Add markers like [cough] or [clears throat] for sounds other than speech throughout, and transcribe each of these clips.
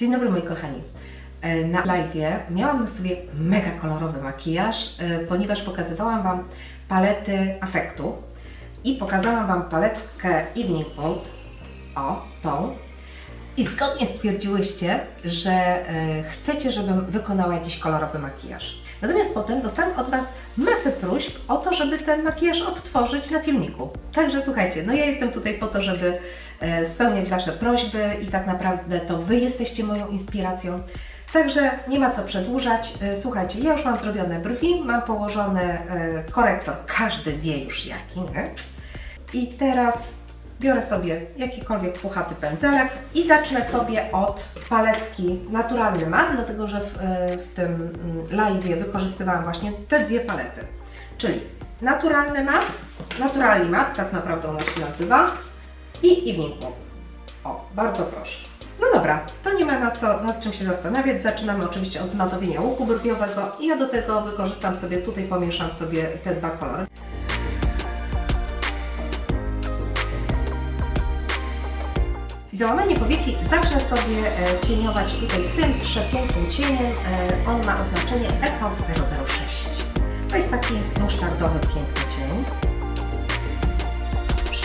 Dzień dobry moi kochani. E, Na live miałam na sobie mega kolorowy makijaż, e, ponieważ pokazywałam Wam palety afektu i pokazałam Wam paletkę Evening Mood, o, tą. I zgodnie stwierdziłyście, że e, chcecie, żebym wykonała jakiś kolorowy makijaż. Natomiast potem dostałam od Was masę próśb o to, żeby ten makijaż odtworzyć na filmiku. Także słuchajcie, no ja jestem tutaj po to, żeby spełniać Wasze prośby i tak naprawdę to Wy jesteście moją inspiracją. Także nie ma co przedłużać. E, Słuchajcie, ja już mam zrobione brwi, mam położony e, korektor, każdy wie już jaki, nie? I teraz biorę sobie jakikolwiek puchaty pędzelek i zacznę sobie od paletki Naturalny Mat, dlatego że w, e, w tym live wykorzystywałam właśnie te dwie palety. Czyli Naturalny Mat, Naturalny Mat, tak naprawdę ona się nazywa, i Mood. O, bardzo proszę. No dobra, to nie ma na co, nad czym się zastanawiać. Zaczynamy oczywiście od zmatowienia łuku brwiowego i ja do tego wykorzystam sobie, tutaj pomieszam sobie te dwa kolory. I załamanie powieki zacznę sobie e, cieniować tutaj tym przepięknym cieniem. E, on ma oznaczenie EV006. To jest taki musztardowy, piękny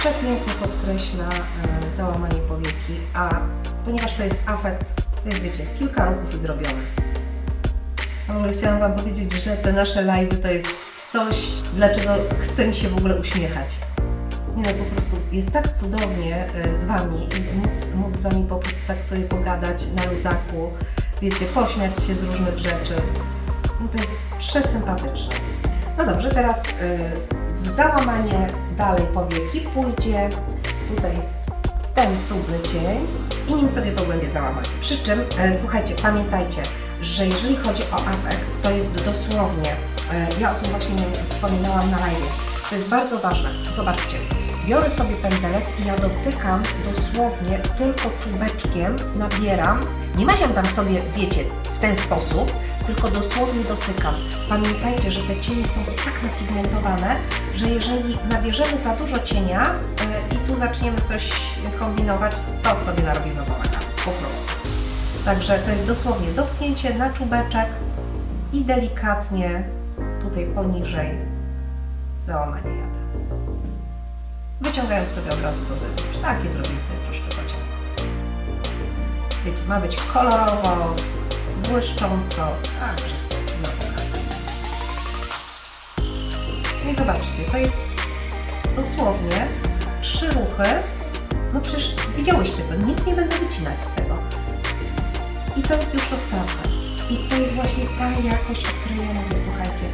cień. Przepięknie podkreśla e, załamanie powieki, a ponieważ to jest afekt, to jest wiecie, kilka ruchów zrobione. A w ogóle chciałam Wam powiedzieć, że te nasze live to jest coś, dlaczego chce mi się w ogóle uśmiechać. Nie no, po prostu jest tak cudownie e, z Wami i móc, móc z Wami po prostu tak sobie pogadać na luzaku, wiecie, pośmiać się z różnych rzeczy. No to jest przesympatyczne. No dobrze, teraz y, w załamanie dalej powieki pójdzie tutaj ten cudny cień i nim sobie pogłębię załamanie. Przy czym, e, słuchajcie, pamiętajcie, że jeżeli chodzi o afekt, to jest dosłownie, e, ja o tym właśnie wspominałam na live, to jest bardzo ważne. Zobaczcie, biorę sobie pędzelek i ja dotykam dosłownie tylko czubeczkiem, nabieram. Nie maziam tam sobie, wiecie, w ten sposób, tylko dosłownie dotykam. Pamiętajcie, że te cienie są tak napigmentowane, że jeżeli nabierzemy za dużo cienia e, i tu zaczniemy coś kombinować, to sobie narobimy bałagan, po prostu. Także to jest dosłownie dotknięcie na czubeczek i delikatnie tutaj poniżej załamanie jadę. Wyciągając sobie od razu do zewnątrz. Tak i zrobimy sobie troszkę pociągu. Wiecie, ma być kolorowo, błyszcząco. Także, I zobaczcie, to jest dosłownie trzy ruchy. No przecież widziałyście to, nic nie będę wycinać z tego. I to jest już ostatnie. I to jest właśnie ta jakość, o której ja mówię, słuchajcie.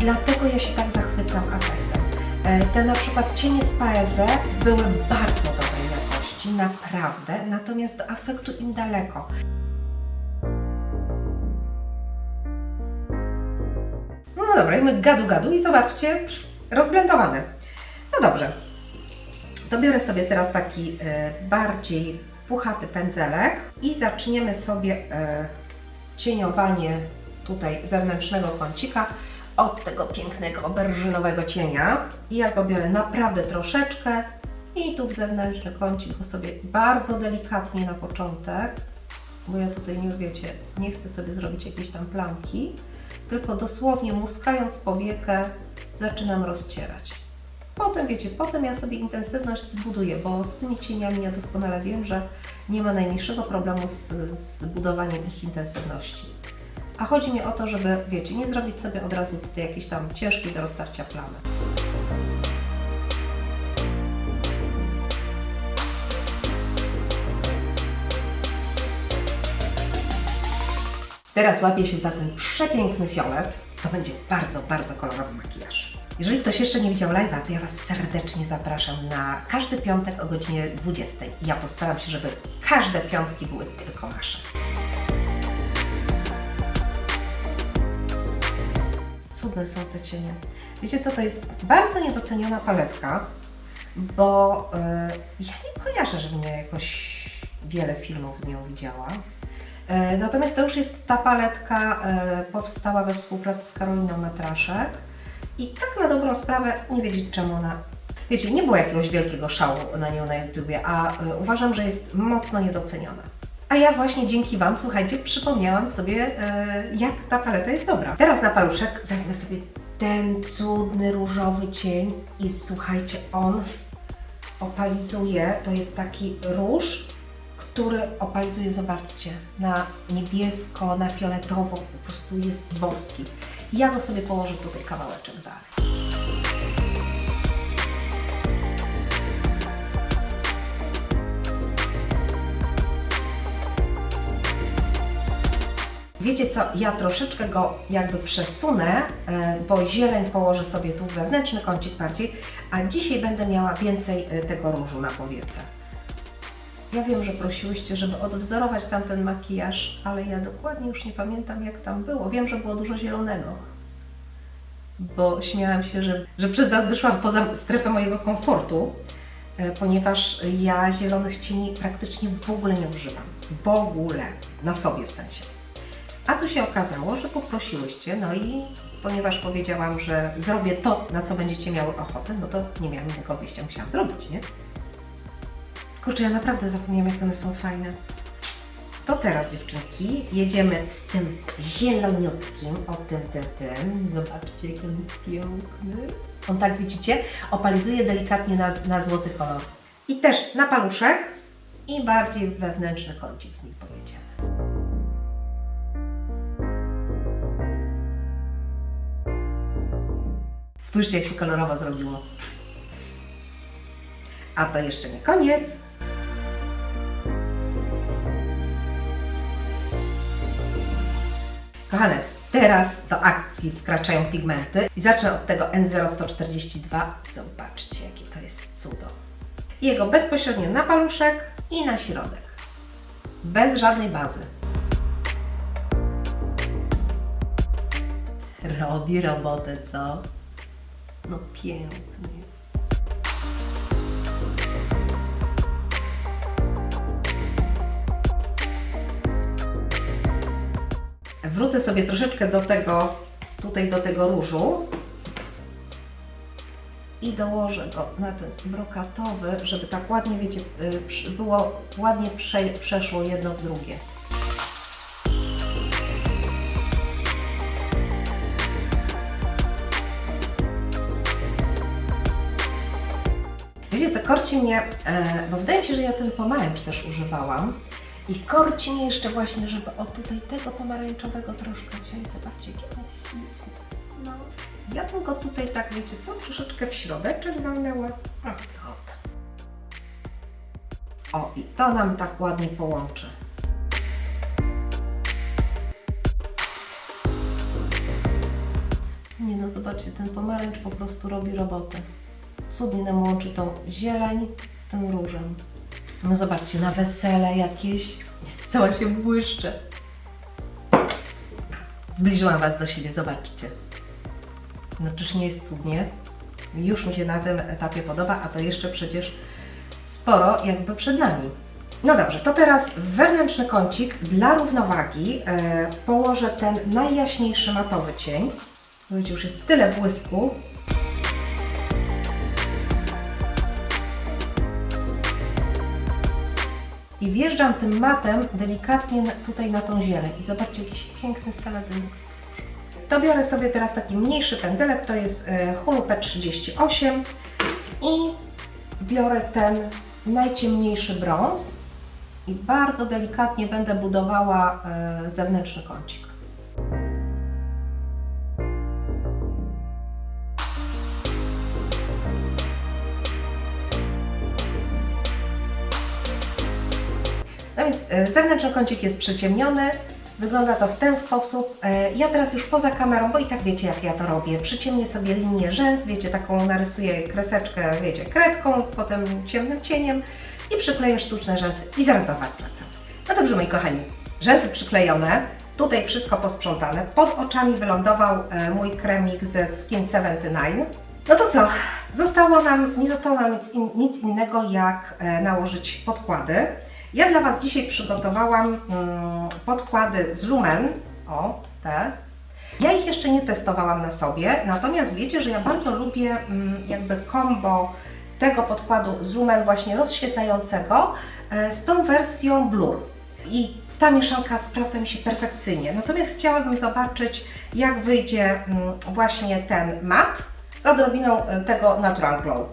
Dlatego ja się tak zachwycam afektem. E, Te na przykład cienie z Paese były bardzo dobrej jakości, naprawdę, natomiast do afektu im daleko. Dobra, gadu gadu i zobaczcie, rozblendowane. No dobrze, to biorę sobie teraz taki e, bardziej puchaty pędzelek i zaczniemy sobie e, cieniowanie tutaj zewnętrznego kącika od tego pięknego oberżynowego cienia. I ja go biorę naprawdę troszeczkę i tu w zewnętrzny kącik go sobie bardzo delikatnie na początek, bo ja tutaj nie wiecie, nie chcę sobie zrobić jakiejś tam plamki, tylko dosłownie muskając powiekę zaczynam rozcierać. Potem wiecie, potem ja sobie intensywność zbuduję, bo z tymi cieniami ja doskonale wiem, że nie ma najmniejszego problemu z, z budowaniem ich intensywności. A chodzi mi o to, żeby, wiecie, nie zrobić sobie od razu tutaj jakiejś tam ciężkiej do roztarcia plamy. Teraz łapię się za ten przepiękny fiolet. To będzie bardzo, bardzo kolorowy makijaż. Jeżeli ktoś jeszcze nie widział live'a, to ja Was serdecznie zapraszam na każdy piątek o godzinie 20. Ja postaram się, żeby każde piątki były tylko nasze. Cudne są te cienie. Wiecie co, to jest bardzo niedoceniona paletka, bo e, ja nie kojarzę, żebym ja jakoś wiele filmów z nią widziała. E, Natomiast to już jest ta paletka, e, powstała we współpracy z Karoliną Metraszek i tak na dobrą sprawę nie wiedzieć czemu ona... Wiecie, nie było jakiegoś wielkiego szału na nią na YouTubie, a e, uważam, że jest mocno niedoceniona. A ja właśnie dzięki Wam, słuchajcie, przypomniałam sobie, jak ta paleta jest dobra. Teraz na paluszek wezmę sobie ten cudny różowy cień i słuchajcie, on opalizuje, to jest taki róż, który opalizuje, zobaczcie, na niebiesko, na fioletowo, po prostu jest boski. Ja go sobie położę tutaj kawałeczek dalej. Wiecie co, ja troszeczkę go jakby przesunę, e, bo zieleń położę sobie tu wewnętrzny kącik bardziej, a dzisiaj będę miała więcej e, tego różu na powiece. Ja wiem, że prosiłyście, żeby odwzorować tamten makijaż, ale ja dokładnie już nie pamiętam jak tam było. Wiem, że było dużo zielonego. Bo śmiałam się, że, że przez Was wyszłam poza strefę mojego komfortu, e, ponieważ ja zielonych cieni praktycznie w ogóle nie używam. W ogóle. Na sobie w sensie. A tu się okazało, że poprosiłyście, no i ponieważ powiedziałam, że zrobię to, na co będziecie miały ochotę, no to nie miałam innego wyjścia, musiałam zrobić, nie? Kurczę, ja naprawdę zapomniałam, jak one są fajne. To teraz, dziewczynki, jedziemy z tym zieloniutkim, o tym, tym, tym. Zobaczcie, jak on jest piękny. On tak, widzicie, opalizuje delikatnie na, na złoty kolor. I też na paluszek i bardziej wewnętrzny kącik z nim pojedziemy. Spójrzcie, jak się kolorowo zrobiło. A to jeszcze nie koniec. Kochane, teraz do akcji wkraczają pigmenty i zacznę od tego N0142. Zobaczcie, jakie to jest cudo. Jego bezpośrednio na paluszek i na środek. Bez żadnej bazy. Robi robotę, co? No piękny Wrócę sobie troszeczkę do tego, tutaj do tego różu i dołożę go na ten brokatowy, żeby tak ładnie, wiecie, y, było ładnie prze, przeszło jedno w drugie. Wiecie co, korci mnie, e, bo wydaje mi się, że ja ten pomarańcz też używałam i korci mnie jeszcze właśnie, żeby o tutaj tego pomarańczowego troszkę wziąć. Zobaczcie, jaki on jest śliczny. No, ja bym go tutaj tak, wiecie co, troszeczkę w środeczek walnęła. A co tam? O, i to nam tak ładnie połączy. Nie no, zobaczcie, ten pomarańcz po prostu robi robotę. Cudnie nam łączy tą zieleń z tym różem. No zobaczcie, na wesele jakieś jest cała się błyszcze. Zbliżyłam Was do siebie, zobaczcie. No czyż nie jest cudnie? Już mi się na tym etapie podoba, a to jeszcze przecież sporo jakby przed nami. No dobrze, to teraz wewnętrzny kącik dla równowagi e, położę ten najjaśniejszy matowy cień. Widzicie, już jest tyle błysku, I wjeżdżam tym matem delikatnie tutaj na tą zieleń. I zobaczcie, jakiś piękny seledynek stworzył. To biorę sobie teraz taki mniejszy pędzelek, to jest e, Hulu P38 i biorę ten najciemniejszy brąz i bardzo delikatnie będę budowała e, zewnętrzny kącik. Zewnętrzny kącik jest przyciemniony. Wygląda to w ten sposób. E, Ja teraz już poza kamerą, bo i tak wiecie jak ja to robię, przyciemnię sobie linię rzęs, wiecie, taką narysuję kreseczkę, wiecie, kredką, potem ciemnym cieniem i przykleję sztuczne rzęsy i zaraz do Was wracam. No dobrze moi kochani, rzęsy przyklejone, tutaj wszystko posprzątane, pod oczami wylądował e, mój kremik ze Skin 79. No to co? Zostało nam, nie zostało nam nic, in, nic innego jak nałożyć podkłady. Ja dla Was dzisiaj przygotowałam mm, podkłady z Lumen. O, te. Ja ich jeszcze nie testowałam na sobie, natomiast wiecie, że ja bardzo lubię mm, jakby kombo tego podkładu z Lumen właśnie rozświetlającego e, z tą wersją Blur. i ta mieszanka sprawdza mi się perfekcyjnie. Natomiast chciałabym zobaczyć, jak wyjdzie mm, właśnie ten mat z odrobiną e, tego Natural Glow.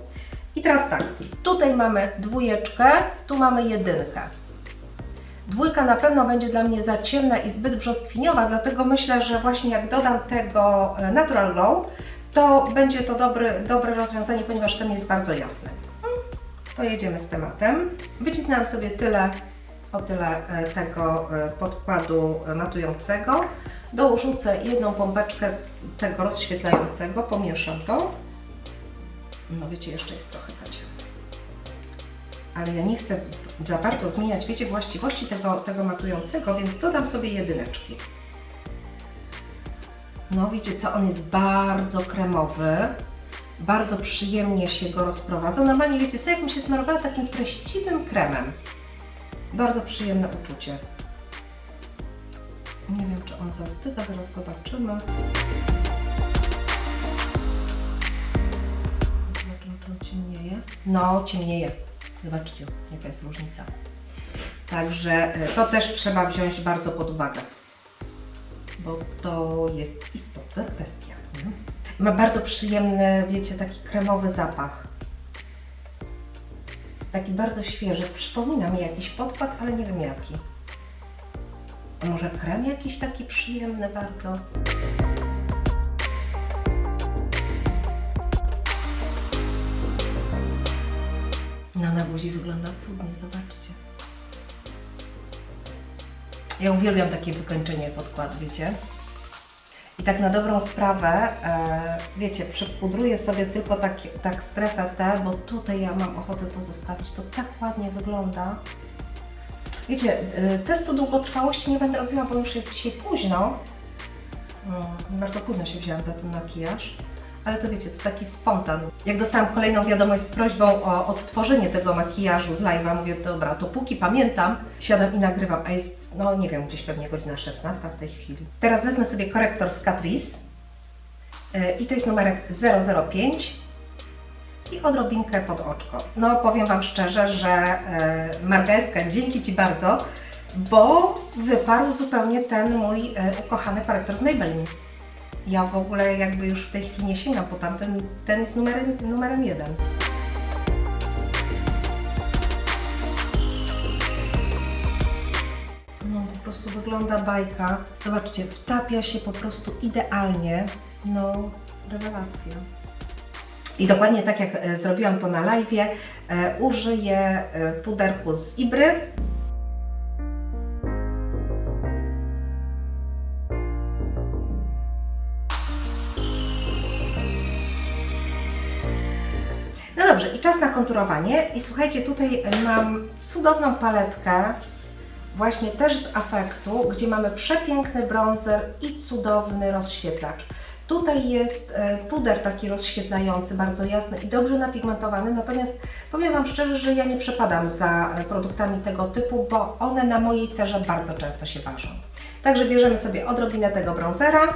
I teraz tak, tutaj mamy dwójeczkę, tu mamy jedynkę. Dwójka na pewno będzie dla mnie za ciemna i zbyt brzoskwiniowa, dlatego myślę, że właśnie jak dodam tego e, Natural Glow, to będzie to dobre, dobre rozwiązanie, ponieważ ten jest bardzo jasny. Hmm, To jedziemy z tematem. Wycisnęłam sobie tyle, o tyle e, tego e, podkładu matującego. Dorzucę jedną pompeczkę tego rozświetlającego, pomieszam to. No wiecie, jeszcze jest trochę za ciemno ale ja nie chcę za bardzo zmieniać, wiecie, właściwości tego, tego matującego, więc dodam sobie jedyneczki. No wiecie co, on jest bardzo kremowy, bardzo przyjemnie się go rozprowadza. Normalnie wiecie co, jakbym się smarowała takim treściwym kremem. Bardzo przyjemne uczucie. Nie wiem, czy on zastyga, zaraz. Zobaczymy, No, ciemnieje. Zobaczcie, jaka jest różnica. Także y, to też trzeba wziąć bardzo pod uwagę, bo to jest istotna kwestia. Nie? Ma bardzo przyjemny, wiecie, taki kremowy zapach. Taki bardzo świeży. Przypomina mi jakiś podkład, ale nie wiem jaki. Może krem jakiś taki przyjemny bardzo? No na buzi wygląda cudnie, zobaczcie. Ja uwielbiam takie wykończenie podkładu, wiecie? I tak na dobrą sprawę, e, wiecie, przypudruję sobie tylko tak, tak strefę T, bo tutaj ja mam ochotę to zostawić. To tak ładnie wygląda. Wiecie, e, testu długotrwałości nie będę robiła, bo już jest dzisiaj późno. Mm, bardzo późno się wzięłam za ten makijaż. Ale to wiecie, to taki spontan. Jak dostałam kolejną wiadomość z prośbą o odtworzenie tego makijażu z live'a, mówię, dobra, to póki pamiętam, siadam i nagrywam, a jest, no nie wiem, gdzieś pewnie godzina 16 w tej chwili. Teraz wezmę sobie korektor z Catrice yy, i to jest numerek 005 i odrobinkę pod oczko. No powiem Wam szczerze, że yy, Margaeska, dzięki Ci bardzo, bo wyparł zupełnie ten mój yy, ukochany korektor z Maybelline. Ja w ogóle jakby już w tej chwili nie sięgam po tamten, ten jest numerem, numerem jeden. No po prostu wygląda bajka. Zobaczcie, wtapia się po prostu idealnie. No, rewelacja. I dokładnie tak jak e, zrobiłam to na live, e, użyję e, puderku z Ibry. Czas na konturowanie. I słuchajcie, tutaj mam cudowną paletkę, właśnie też z afektu, gdzie mamy przepiękny bronzer i cudowny rozświetlacz. Tutaj jest e, puder taki rozświetlający, bardzo jasny i dobrze napigmentowany, natomiast powiem Wam szczerze, że ja nie przepadam za e, produktami tego typu, bo one na mojej cerze bardzo często się ważą. Także bierzemy sobie odrobinę tego bronzera.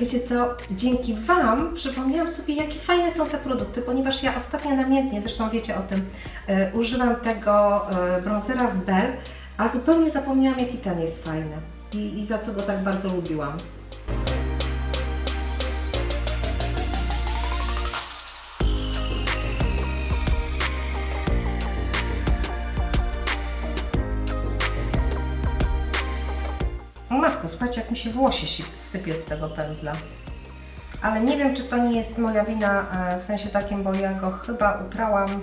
Wiecie co, dzięki Wam przypomniałam sobie, jakie fajne są te produkty, ponieważ ja ostatnio namiętnie, zresztą wiecie o tym, e, używam tego e, bronzera z Bell, a zupełnie zapomniałam, jaki ten jest fajny i, i za co go tak bardzo lubiłam. Się włosie si- sypie z tego pędzla. Ale nie wiem, czy to nie jest moja wina, e, w sensie takim, bo ja go chyba uprałam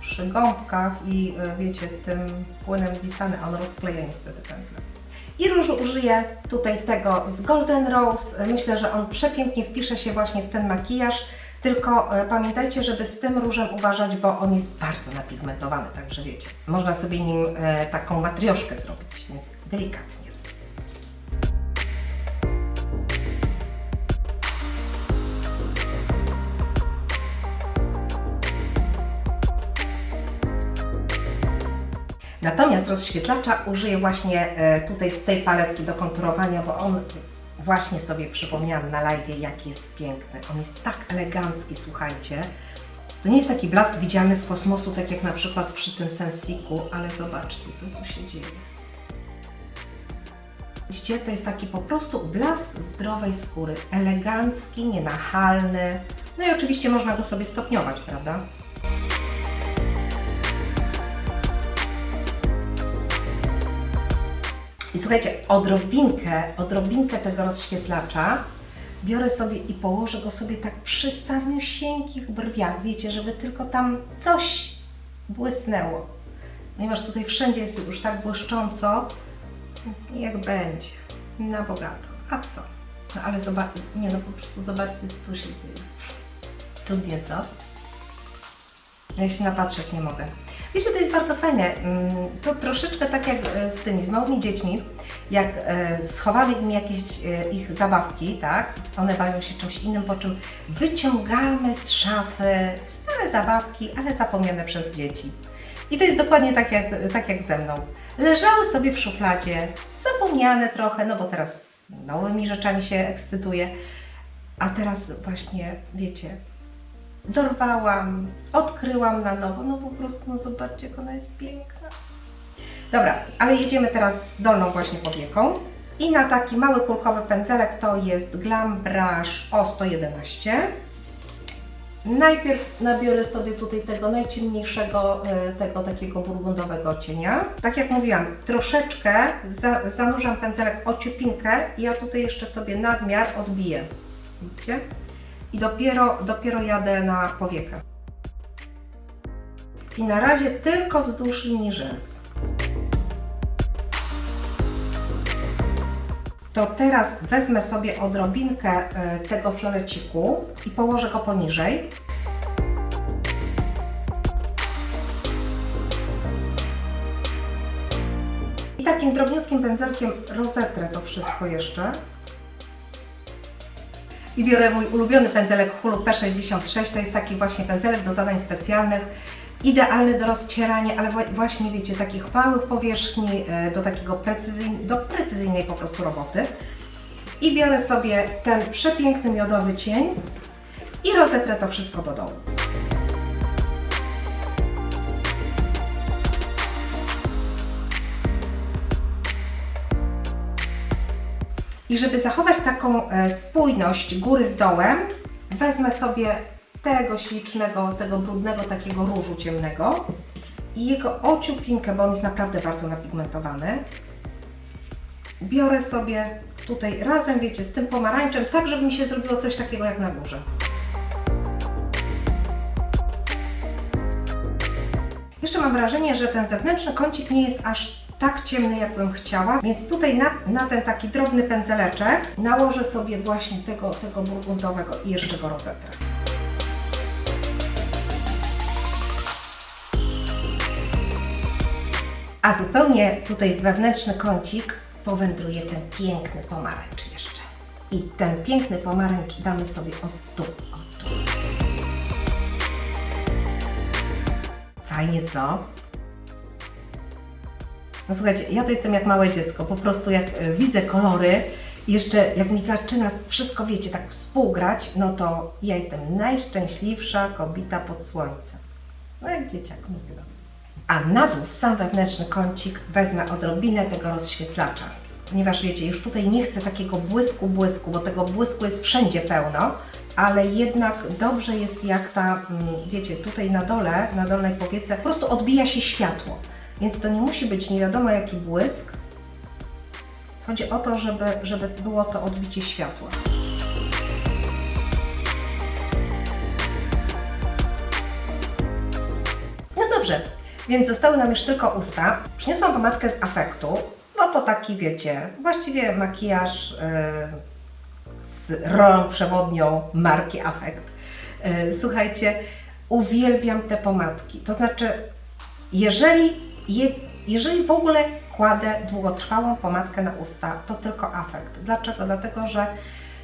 przy gąbkach i e, wiecie, tym płynem z Isany, on rozkleja niestety pędzle. I różu użyję tutaj tego z Golden Rose. E, Myślę, że on przepięknie wpisze się właśnie w ten makijaż. Tylko pamiętajcie, żeby z tym różem uważać, bo on jest bardzo napigmentowany, także wiecie. Można sobie nim taką matrioszkę zrobić, więc delikatnie. Natomiast rozświetlacza użyję właśnie e, tutaj z tej paletki do konturowania, bo on właśnie sobie przypomniałam na live, jaki jest piękny. On jest tak elegancki, słuchajcie. To nie jest taki blask widzialny z kosmosu, tak jak na przykład przy tym Sensiku, ale zobaczcie, co tu się dzieje. Widzicie, to jest taki po prostu blask zdrowej skóry. Elegancki, nienachalny. No i oczywiście można go sobie stopniować, prawda? I słuchajcie, odrobinkę, odrobinkę tego rozświetlacza biorę sobie i położę go sobie tak przy samiusieńkich brwiach, wiecie, żeby tylko tam coś błysnęło. Ponieważ tutaj wszędzie jest już tak błyszcząco, więc niech będzie. Na bogato. A co? No ale zobacz, nie no po prostu zobaczcie, co tu się dzieje. Cudnie, co? Ja się napatrzeć nie mogę. Wiecie, to jest bardzo fajne. Mm, To troszeczkę tak jak e, z tymi, z małymi dziećmi, jak e, schowamy im jakieś e, ich zabawki, tak? One bawią się czymś innym, po czym wyciągamy z szafy stare zabawki, ale zapomniane przez dzieci. I to jest dokładnie tak jak, tak jak ze mną. Leżały sobie w szufladzie, zapomniane trochę, no bo teraz nowymi rzeczami się ekscytuję, a teraz właśnie, wiecie, dorwałam, odkryłam na nowo, no po prostu, no zobaczcie, jak ona jest piękna. Dobra, ale jedziemy teraz z dolną właśnie powieką. I na taki mały kulkowy pędzelek to jest Glam Brush O111. Najpierw nabiorę sobie tutaj tego najciemniejszego, e, tego takiego burgundowego cienia. Tak jak mówiłam, troszeczkę za, zanurzam pędzelek o ciupinkę i ja tutaj jeszcze sobie nadmiar odbiję. Widzicie? I dopiero, dopiero jadę na powiekę. I na razie tylko wzdłuż linii rzęs. To teraz wezmę sobie odrobinkę e, tego fioleciku i położę go poniżej. I takim drobniutkim pędzelkiem rozetrę to wszystko jeszcze. I biorę mój ulubiony pędzelek Hulu P66. To jest taki właśnie pędzelek do zadań specjalnych. Idealny do rozcierania, ale właśnie wiecie, takich małych powierzchni, e, do takiego precyzyjnej, do precyzyjnej po prostu roboty. I biorę sobie ten przepiękny miodowy cień i rozetrę to wszystko do dołu. I żeby zachować taką e, spójność góry z dołem, wezmę sobie tego ślicznego, tego brudnego takiego różu ciemnego i jego ociupinkę, bo on jest naprawdę bardzo napigmentowany. Biorę sobie tutaj razem, wiecie, z tym pomarańczem, tak żeby mi się zrobiło coś takiego jak na górze. Jeszcze mam wrażenie, że ten zewnętrzny kącik nie jest aż tak ciemny, jakbym chciała, więc tutaj na, na ten taki drobny pędzeleczek nałożę sobie właśnie tego, tego burgundowego i jeszcze go rozetrę. A zupełnie tutaj wewnętrzny kącik powędruje ten piękny pomarańcz jeszcze. I ten piękny pomarańcz damy sobie o tu, o tu. Fajnie, co? No słuchajcie, ja to jestem jak małe dziecko, po prostu jak e, widzę kolory i jeszcze jak mi zaczyna wszystko, wiecie, tak współgrać, no to ja jestem najszczęśliwsza kobieta pod słońcem. No jak dzieciak mówiłam. A na dół, w sam wewnętrzny kącik, wezmę odrobinę tego rozświetlacza. Ponieważ wiecie, już tutaj nie chcę takiego błysku, błysku, bo tego błysku jest wszędzie pełno, ale jednak dobrze jest jak ta, mm, wiecie, tutaj na dole, na dolnej powiece, po prostu odbija się światło. Więc to nie musi być nie wiadomo jaki błysk. Chodzi o to, żeby, żeby było to odbicie światła. No dobrze, więc zostały nam już tylko usta. Przyniosłam pomadkę z afektu, bo to taki, wiecie, właściwie makijaż yy, z rolą przewodnią marki Afekt. Yy, słuchajcie, uwielbiam te pomadki. To znaczy, jeżeli, je, jeżeli w ogóle kładę długotrwałą pomadkę na usta, to tylko afekt. Dlaczego? Dlatego, że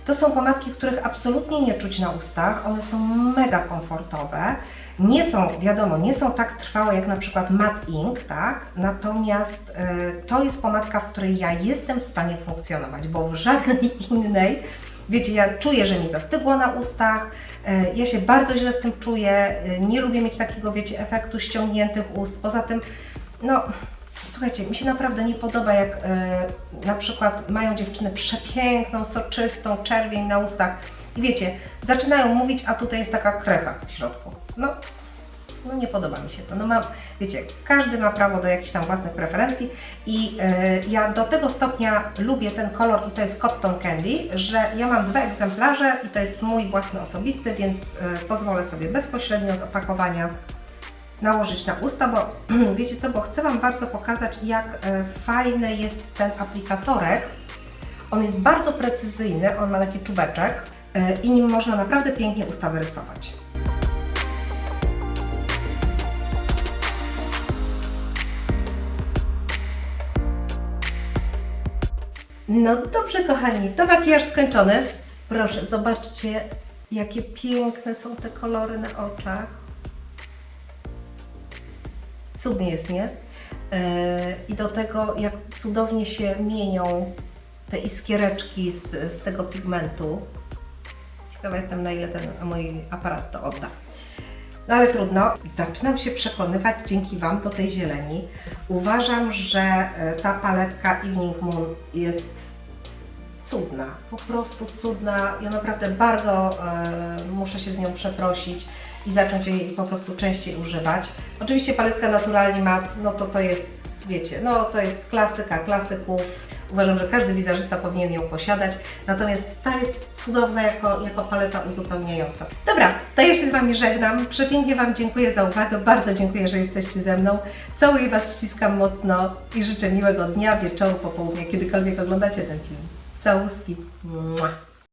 to są pomadki, których absolutnie nie czuć na ustach. One są mega komfortowe. Nie są, wiadomo, nie są tak trwałe jak na przykład Matte Ink, tak? Natomiast y, to jest pomadka, w której ja jestem w stanie funkcjonować, bo w żadnej [laughs] innej, wiecie, ja czuję, że mi zastygło na ustach, E, Ja się bardzo źle z tym czuję, e, nie lubię mieć takiego, wiecie, efektu ściągniętych ust. Poza tym, no, słuchajcie, mi się naprawdę nie podoba, jak e, na przykład mają dziewczyny przepiękną, soczystą czerwień na ustach i wiecie, zaczynają mówić, a tutaj jest taka krecha w środku. No, no nie podoba mi się to. No mam, wiecie, każdy ma prawo do jakichś tam własnych preferencji i e, ja do tego stopnia lubię ten kolor i to jest Cotton Candy, że ja mam dwa egzemplarze i to jest mój własny osobisty, więc e, pozwolę sobie bezpośrednio z opakowania nałożyć na usta, bo [clears throat] wiecie co, bo chcę Wam bardzo pokazać, jak e, fajny jest ten aplikatorek. On jest bardzo precyzyjny, on ma taki czubeczek e, i nim można naprawdę pięknie usta wyrysować. No dobrze, kochani, to makijaż skończony. Proszę, zobaczcie, jakie piękne są te kolory na oczach. Cudnie jest, nie? Yy, I do tego, jak cudownie się mienią te iskiereczki z, z tego pigmentu. Ciekawa jestem, na ile ten mój aparat to odda. No ale trudno. Zaczynam się przekonywać dzięki Wam do tej zieleni. Uważam, że e, ta paletka Evening Moon jest cudna, po prostu cudna. Ja naprawdę bardzo e, muszę się z nią przeprosić i zacząć jej po prostu częściej używać. Oczywiście paletka Naturalnie Mat, no to to jest, wiecie, no to jest klasyka klasyków. Uważam, że każdy wizerzysta powinien ją posiadać, natomiast ta jest cudowna jako, jako paleta uzupełniająca. Dobra, to ja się z Wami żegnam. Przepięknie Wam dziękuję za uwagę, bardzo dziękuję, że jesteście ze mną. Całuję Was, ściskam mocno i życzę miłego dnia, wieczoru, popołudnia, kiedykolwiek oglądacie ten film. Całuski. Mua.